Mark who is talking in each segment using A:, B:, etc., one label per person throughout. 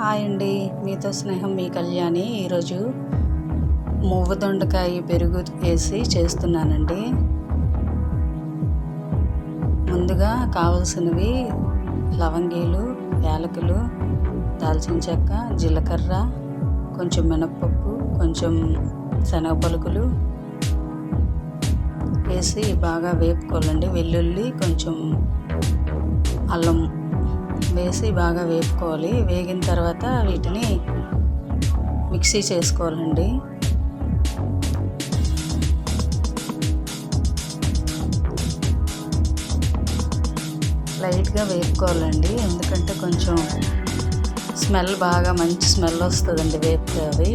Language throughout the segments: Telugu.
A: హాయ్ అండి. మీతో స్నేహం మీ కళ్యాణి ఈరోజు మువ్వ దొండకాయ పెరుగు వేసి చేస్తున్నానండి. ముందుగా కావలసినవి లవంగీలు యాలకులు దాల్చిన చెక్క జీలకర్ర కొంచెం మినప్పప్పు కొంచెం శనగ పలుకులు వేసి బాగా వేపుకోవాలండి. వెల్లుల్లి కొంచెం అల్లం వేసి బాగా వేపుకోవాలి. వేగిన తర్వాత వీటిని మిక్సీ చేసుకోవాలండి. లైట్గా వేపుకోవాలండి. ఎందుకంటే కొంచెం స్మెల్ బాగా మంచి స్మెల్ వస్తుందండి వేపితే అవి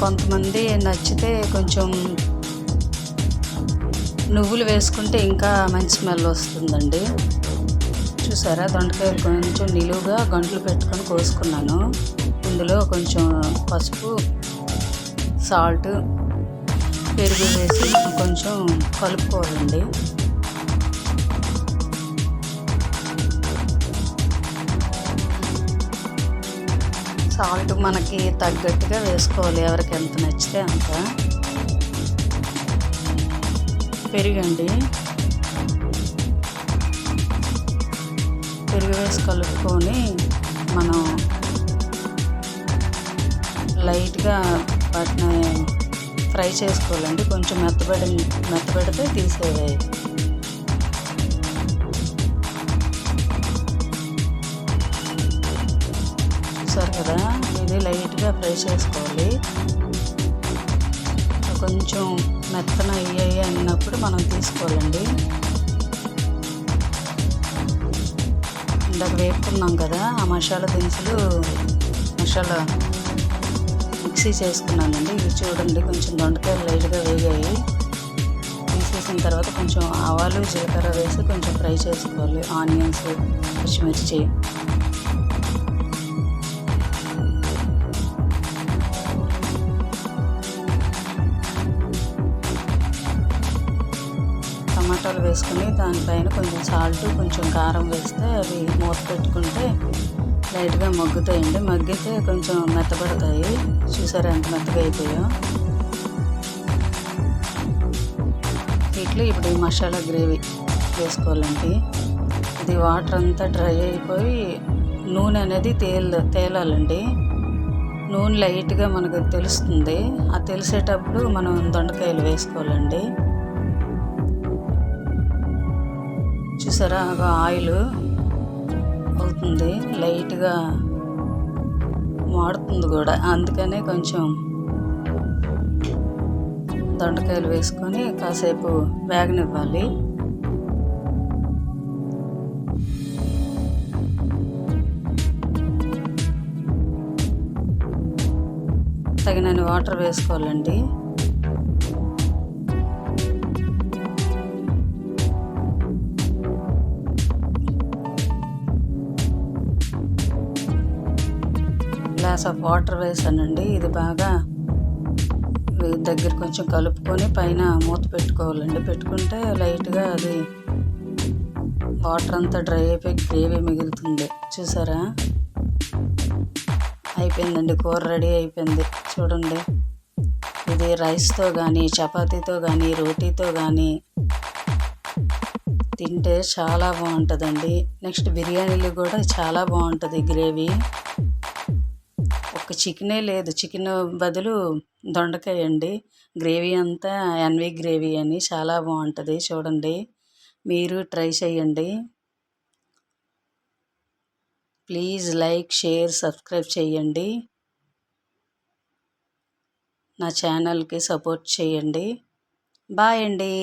A: కొంతమంది నచ్చితే కొంచెం నువ్వులు వేసుకుంటే ఇంకా మంచి స్మెల్ వస్తుందండి. చూసారా? దొండకాయ కొంచెం నిలువుగా గంటలు పెట్టుకొని కోసుకున్నాను. ఇందులో కొంచెం పసుపు సాల్ట్ పెరుగు వేసి కొంచెం కలుపుకోవాలండి. సాల్ట్ మనకి తగ్గట్టుగా వేసుకోవాలి. ఎవరికి ఎంత నచ్చితే అంత. పెరుగండి. పెరుగు వేసి కలుపుకొని మనం లైట్గా వాటిని ఫ్రై చేసుకోవాలండి. కొంచెం మెత్తబడి మెత్తబడితే తీసేయాలి. చూసారు కదా? ఇది లైట్గా ఫ్రై చేసుకోవాలి. కొంచెం మెత్తన అయ్యాయి అన్నప్పుడు మనం తీసుకోవాలండి. ఇందాక వేపుకున్నాం కదా ఆ మసాలా దినుసులు మసాలా మిక్సీ చేసుకున్నానండి. ఇవి చూడండి కొంచెం దొండకాయలు లైట్గా వేగాయి. తీసేసిన తర్వాత కొంచెం ఆవాలు జీలకర్ర వేసి కొంచెం ఫ్రై చేసుకోవాలి. ఆనియన్స్ పచ్చిమిర్చి టమాటాలు వేసుకుని దానిపైన కొంచెం సాల్ట్ కొంచెం కారం వేస్తే అవి మూత పెట్టుకుంటే లైట్గా మగ్గుతాయండి. మగ్గితే కొంచెం మెత్తబడతాయి. చూసారా ఎంత మెత్తగా అయిపోయా? వీటిలో ఇప్పుడు ఈ మసాలా గ్రేవీ వేసుకోవాలండి. ఇది వాటర్ అంతా డ్రై అయిపోయి నూనె అనేది తేల్ తేలాలండి. నూనె లైట్గా మనకు తెలుస్తుంది. ఆ తెలిసేటప్పుడు మనం దొండకాయలు వేసుకోవాలండి. చూసారా ఆయిల్ అవుతుంది. లైట్గా మాడుతుంది కూడా. అందుకనే కొంచెం దొండకాయలు వేసుకొని కాసేపు వేగనివ్వాలి. తగినన్ని వాటర్ వేసుకోవాలండి. గ్లాస్ ఆఫ్ వాటర్ వేసానండి. ఇది బాగా దగ్గర కొంచెం కలుపుకొని పైన మూత పెట్టుకోవాలండి. పెట్టుకుంటే లైట్గా అది వాటర్ అంతా డ్రై అయిపోయి గ్రేవీ మిగులుతుంది. చూసారా? అయిపోయిందండి. కూర రెడీ అయిపోయింది. చూడండి. ఇది రైస్తో కానీ చపాతీతో కానీ రోటీతో కానీ తింటే చాలా బాగుంటుందండి. నెక్స్ట్ బిర్యానీలు కూడా చాలా బాగుంటుంది గ్రేవీ. ఒక చికెనే లేదు. చికెన్ బదులు దొండకాయ అండి. గ్రేవీ అంతా ఎన్వి గ్రేవీ అని చాలా బాగుంటుంది చూడండి. మీరు ట్రై చేయండి. ప్లీజ్ లైక్ షేర్ సబ్స్క్రైబ్ చేయండి. నా ఛానల్కి సపోర్ట్ చేయండి. బాయ్ అండి.